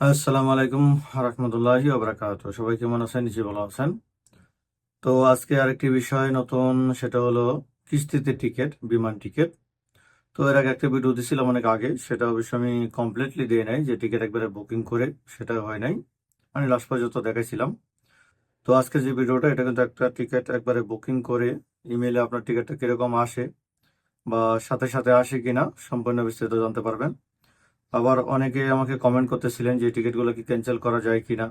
আসসালামু আলাইকুম রহমতুল্লাহি ওবরাকাত সবাই কেমন আছেন? নিচে ভালো আছেন। তো আজকে আরেকটি বিষয় নতুন, সেটা হলো কিস্তিতে টিকিট, বিমান টিকিট। তো এর আগে একটা ভিডিও দিয়েছিলাম অনেক আগে, সেটা অবশ্য আমি কমপ্লিটলি দিয়ে নাই, যে টিকিট একবারে বুকিং করে সেটা হয় নাই। আমি লাস্ট পর্যন্ত দেখাইছিলাম। তো আজকে যে ভিডিওটা, এটা কিন্তু একটা টিকিট একবারে বুকিং করে ইমেলে আপনার টিকিটটা কীরকম আসে বা সাথে সাথে আসে কিনা সম্পূর্ণ বিস্তারিত জানতে পারবেন। আবার অনেকে আমাকে কমেন্ট করতেছিলেন যে টিকিটগুলো কি ক্যান্সেল করা যায় কিনা?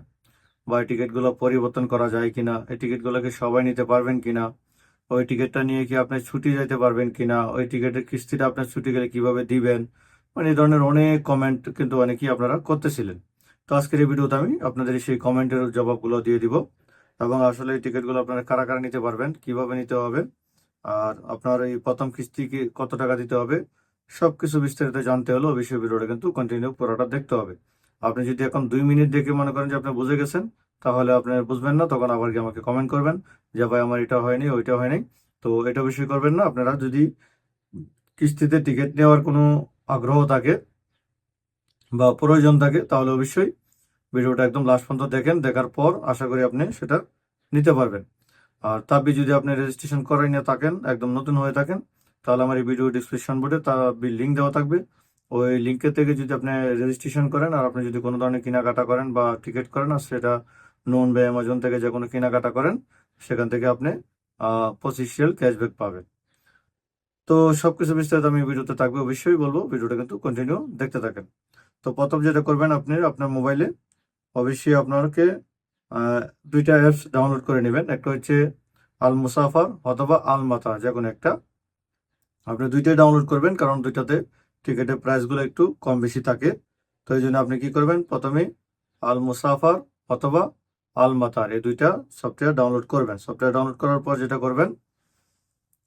বা এই টিকিটগুলো পরিবর্তন করা যায় কিনা? এই টিকিটগুলোকে সবাই নিতে পারবেন কিনা? ওই টিকিটটা নিয়ে কি আপনি ছুটি যাইতে পারবেন কিনা? ওই টিকিটের কিস্তিটা আপনার ছুটি গেলে কীভাবে দিবেন? মানে এই ধরনের অনেক কমেন্ট কিন্তু অনেকেই আপনারা করতেছিলেন। তো আজকের এই ভিডিওতে আমি আপনাদের সেই কমেন্টের জবাবগুলো দিয়ে দিব। এবং আসলে এই টিকিটগুলো আপনারা কারা কারা নিতে পারবেন? কীভাবে নিতে হবে? আর আপনার এই প্রথম কিস্তি কত টাকা দিতে হবে? সবকিছু বিস্তারিত জানতে হলে অবশ্যই ভিডিওটা কিন্তু কন্টিনিউ পুরোটা দেখতে হবে। আপনি যদি এখন দুই মিনিট দেখে মনে করেন যে আপনি বুঝে গেছেন, তাহলে আপনি বুঝবেন না, তখন আবার কি আমাকে কমেন্ট করবেন যে, ভাই, আমার এটা হয়নি, ওইটা হয়নি। তো এটা অবশ্যই করবেন না। আপনারা যদি কিস্তিতে টিকিট নেওয়ার কোনো আগ্রহ থাকে বা প্রয়োজন থাকে, তাহলে অবশ্যই ভিডিওটা একদম লাস্ট পর্যন্ত দেখেন। দেখার পর আশা করি আপনি সেটা নিতে পারবেন। আর তাবি যদি আপনি রেজিস্ট্রেশন করাই না থাকেন, একদম নতুন হয়ে থাকেন তাহলে আমার এই ভিডিও ডিসক্রিপশন বোর্ডে তার লিঙ্ক দেওয়া থাকবে। ওই লিঙ্কের থেকে যদি আপনি রেজিস্ট্রেশন করেন আর আপনি যদি কোনো ধরনের কেনাকাটা করেন বা টিকিট করেন আর সেটা নোন বা অ্যামাজন থেকে যে কোনো কেনাকাটা করেন, সেখান থেকে আপনি পঁচিশ ক্যাশব্যাক পাবেন। তো সব কিছু বিস্তারিত আমি ভিডিওতে থাকবে, অবশ্যই বলব। ভিডিওটা কিন্তু কন্টিনিউ দেখতে থাকেন। তো প্রথম যেটা করবেন আপনি, আপনার মোবাইলে অবশ্যই আপনাকে দুইটা অ্যাপস ডাউনলোড করে নেবেন। একটা হচ্ছে আল মুসাফার অথবা আল মাতা যে কোনো একটা। আপনি দুইটাই ডাউনলোড করবেন, কারণ দুইটাতে টিকিটের প্রাইসগুলো একটু কম বেশি থাকে। তো এই জন্য আপনি কি করবেন, প্রথমে আল মুসাফার অথবা আল মাতার, এই দুইটা সফটওয়্যার ডাউনলোড করবেন। সফটওয়্যার ডাউনলোড করার পর যেটা করবেন,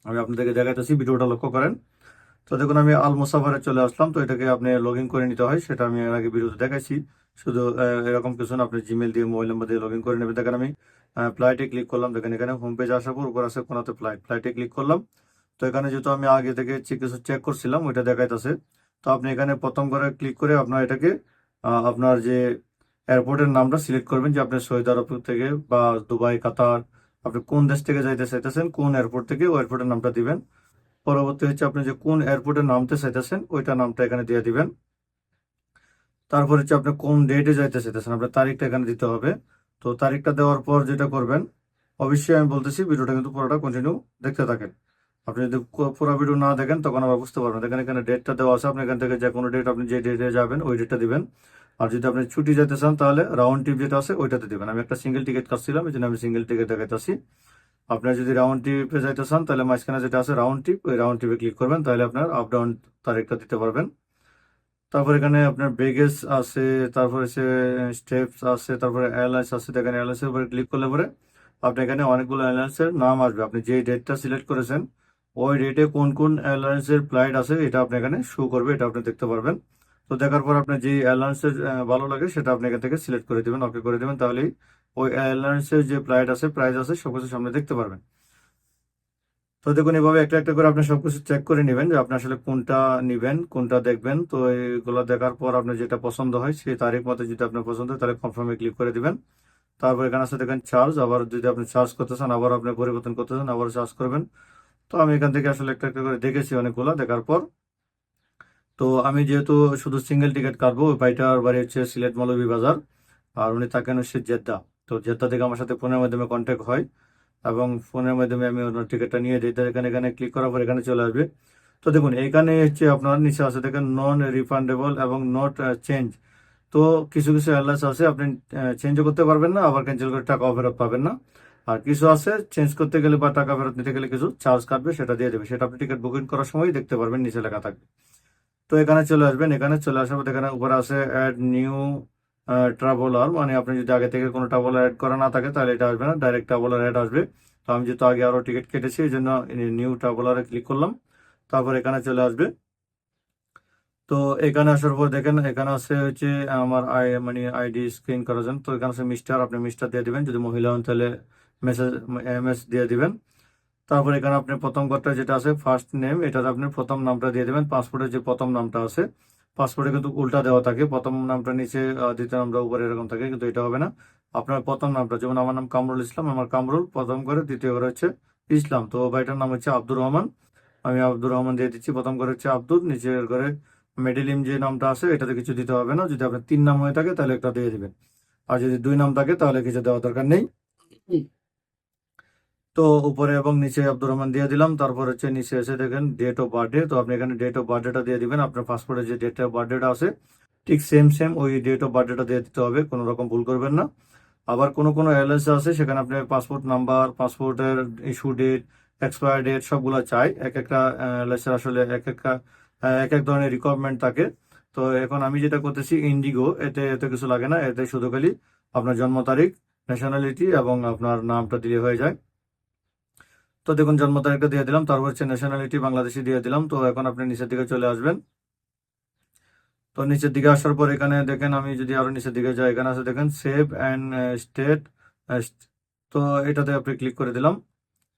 আমি আপনাদেরকে দেখাইতেছি, ভিডিওটা লক্ষ্য করেন। তো দেখুন, আমি আল মুসাফারে চলে আসলাম। তো এটাকে আপনি লগ করে নিতে হয়, সেটা আমি এর আগে ভিডিওতে দেখাইছি। শুধু এরকম কিছু না, আপনি জিমেল দিয়ে মোবাইল নাম্বার দিয়ে লগ করে নেবেন। দেখেন আমি ফ্লাইটে ক্লিক করলাম। দেখেন এখানে হোম পেজ আসার পর, উপর আছে কোনাতে ফ্লাইট ফ্লাইটে ক্লিক করলাম। তো এখানে যেহেতু আমি আগে থেকে চে- কিছু চেক করছিলাম, ওইটা দেখাইতেছে। তো আপনি এখানে প্রথম করে ক্লিক করে আপনার এটাকে আপনার যে এয়ারপোর্টের নামটা সিলেক্ট করবেন, যে আপনি সৌদি আরব থেকে বা দুবাই, কাতার, আপনি কোন দেশ থেকে যাইতে চাইতেছেন, কোন এয়ারপোর্ট থেকে ওই এয়ারপোর্টের নামটা দিবেন। পরবর্তী হচ্ছে আপনি যে কোন এয়ারপোর্টে নামতে চাইতেছেন, ওইটা নামটা এখানে দিয়ে দিবেন। তারপর হচ্ছে আপনি কোন ডেটে যাইতে চাইতেছেন, আপনার তারিখটা এখানে দিতে হবে। তো তারিখটা দেওয়ার পর যেটা করবেন, অবশ্যই আমি বলতেছি, ভিডিওটা কিন্তু পুরোটা কন্টিনিউ দেখতে থাকেন। আপনি যদি পুরো ভিডিও না দেখেন, তখন আবার বুঝতে পারবেন। দেখেন, এখানে ডেটটা দেওয়া আছে। আপনি এখান থেকে যে কোনো ডেট আপনি যে ডেটে যাবেন, ওই ডেটটা দিবেন। আর যদি আপনি ছুটি যেতে চান, তাহলে রাউন্ড ট্রিপ যেটা আছে, ওইটাতে দেবেন। আমি একটা সিঙ্গেল টিকিট কাটছিলাম, এই জন্য আমি সিঙ্গেল টিকিট দেখাইতেছি। আপনার যদি রাউন্ড ট্রিপে যাইতে চান, তাহলে মাঝখানে যেটা আছে রাউন্ড ট্রিপ ওই রাউন্ড ট্রিপে ক্লিক করবেন। তাহলে আপনার আপ ডাউন তারিখটা দিতে পারবেন। তারপর এখানে আপনার বেগেজ আছে, তারপরে সে স্টেপস আছে, তারপরে এয়ারলাইন্স আছে। দেখেন এয়ারলাইন্সের উপরে ক্লিক করলে পরে আপনি এখানে অনেকগুলো এয়ারলাইন্সের নাম আসবে। আপনি যে ডেটটা সিলেক্ট করেছেন ওই ডেটে কোন কোন এয়ারলাইন্সের ফ্লাইট আছে, এটা আপনি এখানে শো করবে, এটা আপনি দেখতে পারবেন। তো দেখার পর আপনার যে এয়ারলাইন্সের ভালো লাগে সেটা আপনি এখান থেকে সিলেক্ট করে দেবেন ওকে করে দেবেন, তাহলেই ওই এয়ারলাইন্সের যে ফ্লাইট আছে প্রাইস আছে, সবকিছু সামনে দেখতে পারবেন। তো দেখুন, এভাবে একটা একটা করে আপনি সবকিছু চেক করে নেবেন যে আপনি আসলে কোনটা নিবেন, কোনটা দেখবেন। তো এইগুলো দেখার পর আপনার যেটা পছন্দ হয়, সেই তারিখ মতো যদি আপনার পছন্দ হয়, তাহলে কনফার্মে ক্লিক করে দিবেন। তারপর এখানে আছে দেখেন চার্জ আবার যদি আপনি চার্জ করতে চান, আবার আপনি পরিবর্তন করতে চান, আবার চার্জ করবেন। তো আমি এখান থেকে আসলে একটা একটা করে দেখেছি অনেকগুলো, দেখার পর। তো আমি যেহেতু শুধু সিঙ্গেল টিকিট কাটবো ভাইটার বাড়ি হচ্ছে সিলেট মৌলভী বাজার, আর উনি থাকেন হচ্ছে জেদ্দা। তো জেদ্দা থেকে আমার সাথে ফোনের মাধ্যমে কন্ট্যাক্ট হয় এবং ফোনের মাধ্যমে আমি ওনার টিকিটটা নিয়ে দিই এখানে এখানে ক্লিক করার পর এখানে চলে আসবে। তো দেখুন, এখানে হচ্ছে আপনার নিচে আছে দেখেন নন রিফান্ডেবল এবং নট চেঞ্জ তো কিছু কিছু এয়ারলাইন্স আছে, আপনি চেঞ্জও করতে পারবেন না, আবার ক্যান্সেল করে টাকাও ফেরত পাবেন না। আর কিছু আছে চেঞ্জ করতে গেলে বা টাকা ফেরত নিতে গেলে কিছু চার্জ কাটবে, সেটা দিয়ে দেবে। সেটা আপনি টিকিট বুকিং করার সময় দেখতে পারবেন, নিচে লেখা থাকবে। তো এখানে চলে আসবেন, এখানে চলে আসার পর এখানে উপরে আছে অ্যাড নিউ ট্রাভেলার মানে আপনি যদি আগে থেকে কোনো ট্রাভেলার অ্যাড করা না থাকে, তাহলে এটা আসবে না ডাইরেক্ট ট্রাভেলার অ্যাড আসবে। তো আমি যেহেতু আগে আরও টিকিট কেটেছি, এই জন্য নিউ ট্রাভেলারে ক্লিক করলাম। তারপর এখানে চলে আসবে। তো এখানে আসার পর দেখেন, এখানে আছে হচ্ছে আমার আই মানে আইডি স্ক্রিন করার জন্য তো এখানে আছে মিস্টার আপনি মিস্টার দিয়ে দিবেন। যদি মহিলা হন তাহলে মেসেজ এম এস দিয়ে দিবেন। তারপর এখানে আপনি প্রথম ঘরটা যেটা আছে ফার্স্ট নেম এটাতে আপনি প্রথম নামটা দিয়ে দেবেন পাসপোর্টের যে প্রথম নামটা আছে। পাসপোর্টে কিন্তু উল্টা দেওয়া থাকে, প্রথম নামটা নিচে দ্বিতীয় নামটা উপরে এরকম থাকে, কিন্তু এটা হবে না। আপনার প্রথম নামটা, যেমন আমার নাম কামরুল ইসলাম, আমার কামরুল প্রথম করে দ্বিতীয় করে হচ্ছে ইসলাম। তো ভাইটার নাম হচ্ছে আব্দুর রহমান। আমি আব্দুর রহমান দিয়ে দিচ্ছি, প্রথম করে হচ্ছে আব্দুল, নিচের করে মেডিলিম যে নামটা আছে, এটাতে কিছু দিতে হবে না। যদি আপনার তিন নাম হয়ে থাকে, তাহলে একটা দিয়ে দিবেন। আর যদি দুই নাম থাকে, তাহলে কিছু দেওয়া দরকার নেই। তো উপরে এবং নিচে আব্দুর রহমান দিয়ে দিলাম। তারপর হচ্ছে নিচে এসে দেখেন ডেট অফ বার্থডে তো আপনি এখানে ডেট অফ বার্থডেটা দিয়ে দিবেন। আপনার পাসপোর্টে যে ডেট অফ বার্থডেটা আছে, ঠিক সেম সেম ওই ডেট অফ বার্থডেটা দিয়ে দিতে হবে, কোনো রকম ভুল করবেন না। আবার কোনো কোনো এলএস আছে, সেখানে আপনি পাসপোর্ট নাম্বার পাসপোর্টের ইস্যু ডেট এক্সপায়ার ডেট সবগুলো চাই। এক একটা এলএস আসলে এক একটা এক এক ধরনের রিকোয়ারমেন্ট থাকে। তো এখন আমি যেটা করতেছি ইন্ডিগো এতে এতে কিছু লাগে না, এতে শুধু খালি আপনার জন্ম তারিখ ন্যাশনালিটি এবং আপনার নামটা দিলে হয়ে যায়। তো দেখুন, জন্ম তারিখটা দিয়ে দিলাম, তারপর হচ্ছে ন্যাশনালিটি বাংলাদেশি দিয়ে দিলাম, তো এখন আপনি নিচের দিকে চলে আসবেন। তো নিচের দিকে আসার পর এখানে দেখেন, আমি যদি আরও নিচের দিকে যাই, এখানে আছে দেখেন সেভ অ্যান্ড স্টেট তো এটাতে আপনি ক্লিক করে দিলাম।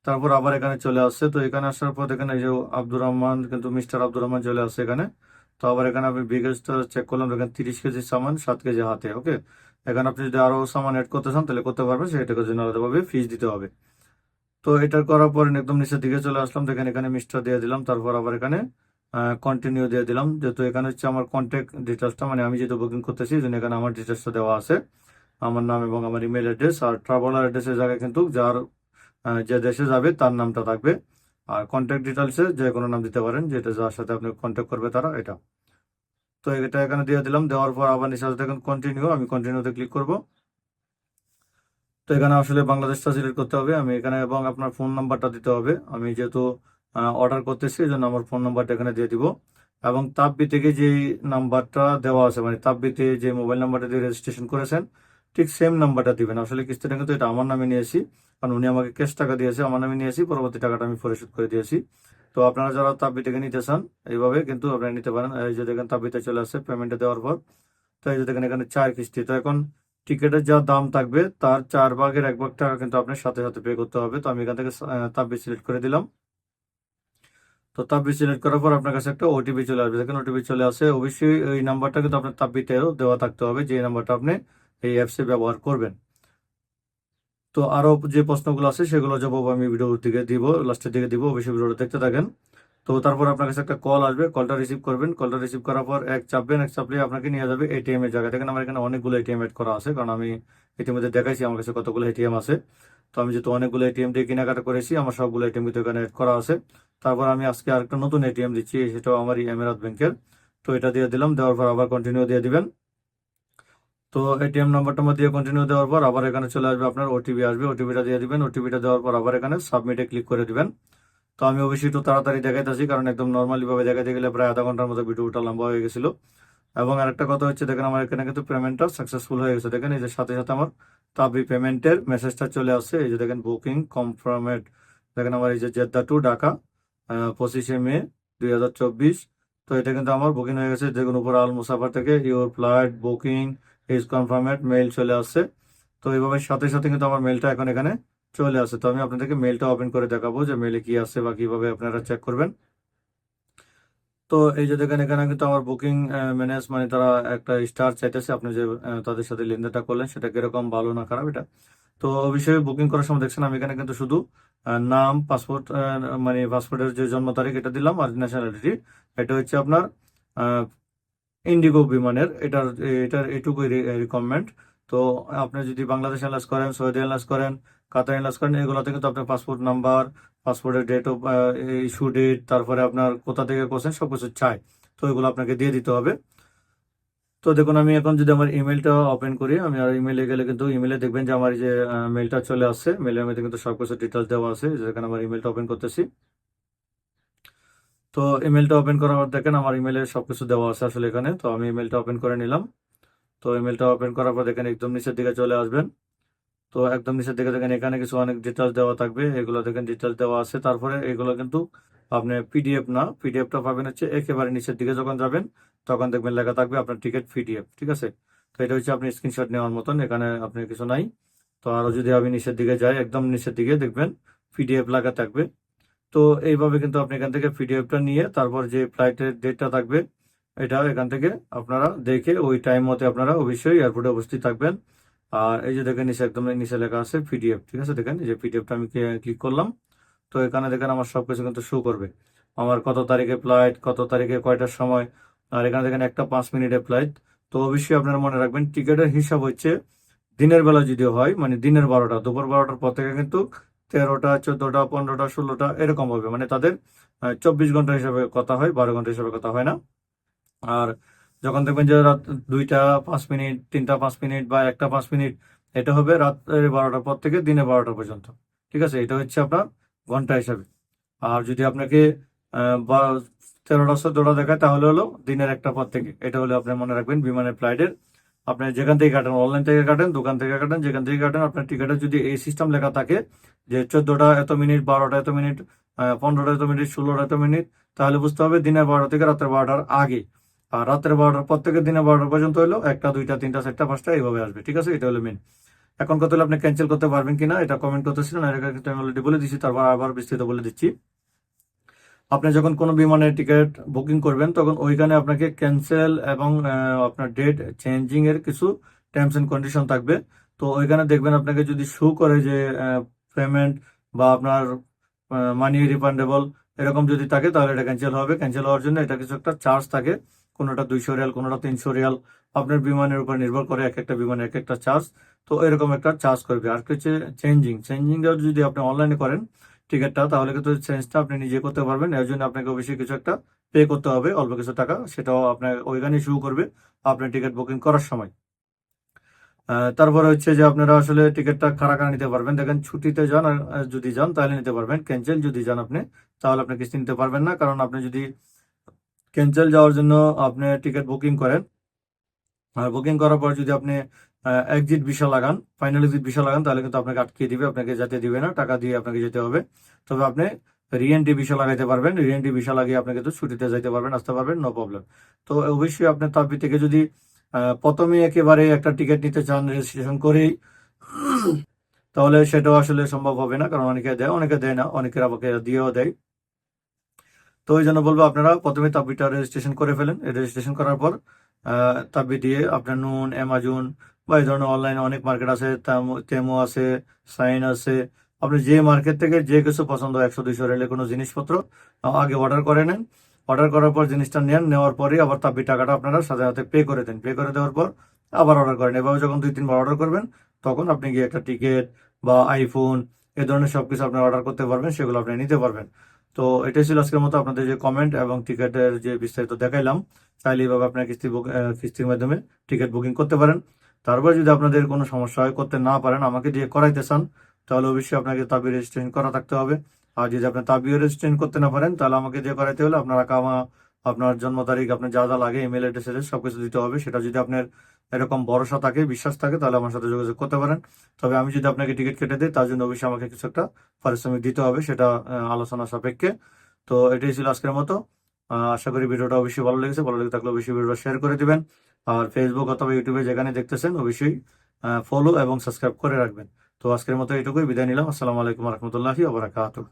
তারপর আবার এখানে চলে আসছে, তো এখানে আসার পর দেখেন, এই যে আব্দুর রহমান, কিন্তু মিস্টার আব্দুর রহমান চলে আসছে এখানে। তো আবার এখানে আপনি বিগেজটা চেক করলাম, দেখেন, তিরিশ কেজি সামান, সাত কেজি হাতে ওকে এখানে আপনি যদি আরও সামান অ্যাড করতে চান, তাহলে করতে পারবেন, সেটাকে জন্য আলাদাভাবে ফিস দিতে হবে। তো এটা করার পর একদম নিচের দিকে চলে আসলাম, দেখেন এখানে মিস্টার দিয়ে দিলাম, তারপর আবার এখানে কন্টিনিউ দিয়ে দিলাম। যেহেতু এখানে হচ্ছে আমার কন্ট্যাক্ট ডিটেলসটা মানে আমি যেহেতু বুকিং করতেছি জন্য এখানে আমার ডিটেলসটা দেওয়া আছে। আমার নাম এবং আমার ইমেল অ্যাড্রেস আর ট্রাভেলার অ্যাড্রেসের জায়গায় কিন্তু যার যে দেশে যাবে তার নামটা থাকবে। আর কন্ট্যাক্ট ডিটেলসে যে কোনো নাম দিতে পারেন, যেটা যার সাথে আপনি কন্ট্যাক্ট করবে তারা, এটা। তো এটা এখানে দিয়ে দিলাম, দেওয়ার পর আবার নিচে দেখেন কন্টিনিউ আমি কন্টিনিউতে ক্লিক করব। এখানে আসলে বাংলাদেশটা সিলেক্ট করতে হবে। আমি এখানে এবং আপনার ফোন নাম্বারটা দিতে হবে। আমি যেহেতু অর্ডার করতেছি এই জন্য আমার ফোন নাম্বারটা এখানে দিয়ে দিব। এবং তাপবি থেকে যে নাম্বারটা দেওয়া আছে মানে তাপবিতে যে মোবাইল নাম্বারটা দিয়ে রেজিস্ট্রেশন করেছেন, ঠিক সেম নাম্বারটা দিবেন। আসলে কিস্তিটা কিন্তু এটা আমার নামে নিয়েছি, কারণ উনি আমাকে ক্যাশ টাকা দিয়েছে, আমার নামে নিয়েছি, পরবর্তী টাকাটা আমি পরিশোধ করে দিয়েছি। তো আপনারা যারা তাপবি থেকে নিতে চান, এইভাবে কিন্তু আপনারা নিতে পারেন। এই যে দেখেন তাপবিতে চলে আসে পেমেন্টে দেওয়ার পর। তো এই যে দেখেন এখানে চার কিস্তি। তো এখন টিকিটের যা দাম থাকবে, তার চার ভাগের এক ভাগ টাকা কিন্তু আপনার সাথে সাথে পে করতে হবে। তো আমি এখান থেকে তাপবি সিলেক্ট করে দিলাম। তো তাপবি সিলেক্ট করার পর আপনার কাছে একটা ওটিপি চলে আসবে। দেখেন ওটিপি চলে আসে, অবশ্যই এই নাম্বারটা কিন্তু আপনার তাপবিতেও দেওয়া থাকতে হবে, যে নাম্বারটা আপনি এই অ্যাপসে ব্যবহার করবেন। তো আরও যে প্রশ্নগুলো আছে, সেগুলো জবাব আমি ভিডিওর দিকে দিব লাস্টের দিকে দিব, অবশ্যই ভিডিওটা দেখতে থাকেন। তো তারপর আপনার কাছে একটা কল আসবে। কলটা রিসিভ করবেন। কলটা রিসিভ করার পর এক চাপবেন, এক চাপলে আপনাকে নিয়ে যাবে এটিএম এর জায়গা। দেখেন আমার এখানে অনেকগুলো এটিএম এড করা আছে, কারণ আমি ইতিমধ্যে দেখাইছি আমার কাছে কতগুলো এটিএম আছে। তো আমি যেহেতু অনেকগুলো এটিএম দিয়ে কেনাকাটা করেছি, আমার সবগুলো এটিএম কিন্তু এখানে এড করা আছে। তারপর আমি আজকে আরেকটা নতুন এটিএম দিচ্ছি, সেটাও আমার এমিরাত ব্যাংকের তো এটা দিয়ে দিলাম, দেওয়ার পর আবার কন্টিনিউ দিয়ে দিবেন। তো এটিএম নাম্বারটা দিয়ে কন্টিনিউ দেওয়ার পর আবার এখানে চলে আসবে আপনার ওটিপি আসবে। ওটিপিটা দিয়ে দিবেন। ওটিপিটা দেওয়ার পর আবার এখানে সাবমিটে ক্লিক করে দিবেন। তো আমি অবশ্যই একটু তাড়াতাড়ি দেখাইতেছি, কারণ একদম নর্মালি ভাবে দেখাইতে গেলে প্রায় আধা ঘণ্টার মতো ভিডিওটা লম্বা হয়ে গেছিল। এবং আরেকটা কথা হচ্ছে, দেখেন আমার এখানে কিন্তু পেমেন্টটা সাকসেসফুল হয়ে গেছে। দেখেন এই যে সাথে সাথে আমার তাবি পেমেন্টের মেসেজটা চলে আসছে। এই যে দেখেন বুকিং কনফার্মেড দেখেন আমার এই যে জেদ্দা টু ঢাকা পঁচিশে মে দুই হাজার চব্বিশ। তো এটা কিন্তু আমার বুকিং হয়ে গেছে, দেখুন উপর আল মুসাফার থেকে your flight booking is confirmed mail চলে আসছে। তো এইভাবে সাথে সাথে কিন্তু আমার মেলটা এখন এখানে চলে আসে। তো আমি আপনাদেরকে মেলটা ওপেন করে দেখাবো যে মেলে কি আসছে বা কীভাবে আপনারা চেক করবেন। তো এই যে দেখেন, এখানে কিন্তু আমার বুকিং ম্যানেজ মানে তারা একটা স্টার চাইতেছে। আপনি যে তাদের সাথে লেনদেনটা করলেন, সেটা কীরকম ভালো না খারাপ এটা। তো অবশ্যই বুকিং করার সময় দেখছেন, আমি এখানে কিন্তু শুধু নাম পাসপোর্ট মানে পাসপোর্টের যে জন্ম তারিখ, এটা দিলাম আর ন্যাশনালিটি এটা হচ্ছে আপনার ইন্ডিগো বিমানের। এটার এটার এটুকুই রিকমেন্ড তো আপনি যদি বাংলাদেশ এয়ারলাইন্স করেন, সৌদি এয়ারলাইন্স করেন কাতার এয়ারলাইন্স করেন এগুলোতে কিন্তু আপনার পাসপোর্ট নাম্বার পাসপোর্টের ডেট অফ ইস্যু ডেট তারপরে আপনার কোথা থেকে করছেন, সবকিছু চাই। তো এগুলো আপনাকে দিয়ে দিতে হবে। তো দেখুন, আমি এখন যদি আমার ইমেলটা ওপেন করি, আমি আর ইমেলে গেলে কিন্তু ইমেলে দেখবেন যে আমার যে মেলটা চলে আসছে। মেলের মধ্যে কিন্তু সব কিছু ডিটেলস দেওয়া আছে যেখানে আমার ইমেলটা ওপেন করতেছি। তো ইমেলটা ওপেন করার পর দেখেন, আমার ইমেলে সব কিছু দেওয়া আছে আসলে এখানে। তো আমি ইমেলটা ওপেন করে নিলাম। তো ইমেলটা ওপেন করার পর দেখেন, একদম নিচের দিকে চলে আসবেন। তো একদম নিচের দিকে দেখেন, এখানে কিছু অনেক ডিটেলস দেওয়া থাকবে। এগুলো দেখেন ডিটেলস দেওয়া আছে। তারপরে এগুলো কিন্তু আপনি পিডিএফ না পিডিএফটা পাবেন হচ্ছে একেবারে নিচের দিকে যখন যাবেন, তখন দেখবেন লেখা থাকবে আপনার টিকিট পিডিএফ ঠিক আছে? তো এটা হচ্ছে আপনি স্ক্রিনশট নেওয়ার মতন, এখানে আপনি কিছু নাই। তো আরও যদি আমি নিচের দিকে যাই, একদম নিচের দিকে দেখবেন পিডিএফ লেখা থাকবে। তো এইভাবে কিন্তু আপনি এখান থেকে পিডিএফটা নিয়ে তারপর যে ফ্লাইটের ডেটটা থাকবে, এটা এখান থেকে আপনারা দেখে ওই টাইম মতে আপনারা অবশ্যই এয়ারপোর্টে উপস্থিত থাকবেন। আর এই যে দেখেন, নিচে একদম নিচে লেখা আছে পিডিএফ ঠিক আছে? দেখেন যে পিডিএফটা আমি ক্লিক করলাম। তো এখানে দেখেন, আমার সবকিছু কিন্তু শো করবে। আমার কত তারিখে ফ্লাইট কত তারিখে কয়টার সময়, আর এখানে দেখেন, একটা পাঁচ মিনিটের ফ্লাইট তো অবশ্যই আপনারা মনে রাখবেন, টিকিটের হিসাব হচ্ছে দিনের বেলা যদি হয় মানে দিনের বারোটা, দুপুর বারোটার পর থেকে কিন্তু তেরোটা, চোদ্দটা, পনেরোটা, ষোলোটা এরকম হবে। মানে তাদের চব্বিশ ঘণ্টা হিসাবে কথা হয়, বারো ঘণ্টা হিসাবে কথা হয় না। আর যখন দেখবেন যে রাত দুইটা পাঁচ মিনিট, তিনটা পাঁচ মিনিট বা একটা পাঁচ মিনিট, এটা হবে রাত বারোটার পর থেকে দিনে বারোটা পর্যন্ত। ঠিক আছে? এটা হচ্ছে আপনার ঘণ্টা হিসাবে। আর যদি আপনাকে তেরোটা, চোদ্দটা দেখায়, তাহলে হলো দিনের একটা পর থেকে। এটা হলে আপনি মনে রাখবেন বিমানের ফ্লাইটের। আপনি যেখান থেকে কাটেন, অনলাইন থেকে কাটেন, দোকান থেকে কাটেন, যেখান থেকে কাটেন, আপনার টিকিটে যদি এই সিস্টেম লেখা থাকে যে চোদ্দটা এত মিনিট, বারোটা এত মিনিট পনেরোটা এত মিনিট, ষোলোটা এত মিনিট, তাহলে বুঝতে হবে দিনের বারোটা থেকে রাতের বারোটার আগে। আর রাতের বারোটার পর থেকে দিনের বারোটা পর্যন্ত হলো একটা, দুইটা, তিনটা, চারটা, পাঁচটা, এইভাবে আসবে, ঠিক আছে? এটা হলো মেন এখন কত হলে আপনি ক্যান্সেল করতে পারবেন কিনা, এটা কমেন্ট করতেছিলেন আর কিন্তু আমি অলরেডি বলে দিচ্ছি তারপর আবার বিস্তৃত বলে দিচ্ছি। আপনি যখন কোনো বিমানের টিকিট বুকিং করবেন, তখন ওইখানে আপনাকে ক্যান্সেল এবং আপনার ডেট চেঞ্জিং এর কিছু টার্মস এন্ড কন্ডিশন থাকবে। তো ওইখানে দেখবেন আপনাকে যদি শো করে যে পেমেন্ট বা আপনার মানি রিফান্ডেবল এরকম যদি থাকে, তাহলে এটা ক্যান্সেল হবে। ক্যান্সেল হওয়ার জন্য এটা কিছু একটা চার্জ থাকে। কোনোটা দুইশো রিয়াল, কোনোটা তিনশো রিয়াল, আপনার বিমানের উপর নির্ভর করে এক একটা বিমানের এক একটা চার্জ। তো এরকম একটা চার্জ করবে। আর হচ্ছে চেঞ্জিং। চেঞ্জিং যদি আপনি অনলাইনে করেন টিকিটটা, তাহলে কিন্তু চেঞ্জটা আপনি নিজে করতে পারবেন। এর জন্য আপনাকে অবশ্যই কিছু একটা পে করতে হবে, অল্প কিছু টাকা। সেটাও আপনার ওইখানে শুরু করবে আপনার টিকিট বুকিং করার সময়। তারপরে হচ্ছে যে আপনারা আসলে টিকিটটা কারা কারা নিতে পারবেন? দেখেন, ছুটিতে যান যদি যান তাহলে নিতে পারবেন। ক্যান্সেল যদি যান আপনি, তাহলে আপনি কিস্তি নিতে পারবেন না। কারণ আপনি যদি ক্যান্সেল যাওয়ার জন্য আপনি টিকিট বুকিং করেন। আর বুকিং করার পর যদি আপনি এক্সিট ভিসা লাগান ফাইনাল এক্সিট ভিসা লাগান, তাহলে কিন্তু আপনাকে আটকে দিবে, আপনাকে যেতে দিবে না, টাকা দিয়ে আপনাকে যেতে হবে। তবে আপনি রিএনটি ভিসা লাগাইতে পারবেন রিএনটি ভিসা লাগিয়ে আপনি কিন্তু ছুটিতে যাইতে পারবেন, আসতে পারবেন নো প্রবলেম তো অবশ্যই আপনার তাপি থেকে যদি প্রথমে একেবারে একটা টিকিট নিতে চান রেজিস্ট্রেশন করেই, তাহলে সেটাও আসলে সম্ভব হবে না, কারণ অনেকে দেয় অনেকে দেয় না, অনেকের আমাকে দিয়েও দেয়। তো ওই জন্য বলব আপনারা প্রথমে তাবিটা রেজিস্ট্রেশন করে ফেলেন। রেজিস্ট্রেশন করার পর তাবি দিয়ে আপনার নুন, অ্যামাজন বা এই ধরনের অনলাইনে অনেক মার্কেট আছে, তেমো আছে, সাইন আছে। আপনি যে মার্কেট থেকে যে কিছু পছন্দ, একশো, দুইশো রেলে কোনো জিনিসপত্র আগে অর্ডার করে নেন। অর্ডার করার পর জিনিসটা নেন, নেওয়ার পরে আবার তাবি টাকাটা আপনারা সাথে সাথে পে করে দেন। পে করে দেওয়ার পর আবার অর্ডার করেন। এভাবে যখন দুই, তিনবার অর্ডার করবেন, তখন আপনি গিয়ে একটা টিকিট বা আইফোন এ ধরনের সবকিছু আপনি অর্ডার করতে পারবেন, সেগুলো আপনি নিতে পারবেন। তো এটাই ছিল আজকের মতো আপনাদের যে কমেন্ট এবং টিকিটের যে বিস্তারিত দেখাইলাম। চাইলে এইভাবে আপনার কিস্তি কিস্তির মাধ্যমে টিকিট বুকিং করতে পারেন। তারপর যদি আপনাদের কোনো সমস্যা হয়, করতে না পারেন, আমাকে দিয়ে করাইতে চান, তাহলে অবশ্যই আপনাকে তাবি রেজিস্ট্রেশন করা থাকতে হবে। আর যদি আপনার তাবিও রেজিস্ট্রেশন করতে না পারেন, তাহলে আমাকে দিয়ে করাইতে হলে আপনার আকামা আপনার জন্ম তারিখ, আপনার যা যা লাগে ইমেল অ্যাড্রেস অ্যাড্রেস সবকিছু দিতে হবে। সেটা যদি আপনার এরকম ভরসা থাকে, বিশ্বাস থাকে, তাহলে আমার সাথে যোগাযোগ করতে পারেন। তবে আমি যদি আপনাকে টিকিট কেটে দিই, তার জন্য অবশ্যই আমাকে কিছু একটা পারিশ্রমিক দিতে হবে, সেটা আলোচনা সাপেক্ষে। তো এটাই ছিল আজকের মতো। আশা করি ভিডিওটা অবশ্যই ভালো লেগেছে। ভালো লেগে থাকলে অবশ্যই ভিডিওটা শেয়ার করে দিবেন। আর ফেসবুক অথবা ইউটিউবে যেখানে দেখতেছেন, অবশ্যই ফলো এবং সাবস্ক্রাইব করে রাখবেন। তো আজকের মতো এটুকুই বিদায় নিলাম। আসসালামু আলাইকুম রহমতুল্লাহি আবরাকাতুহ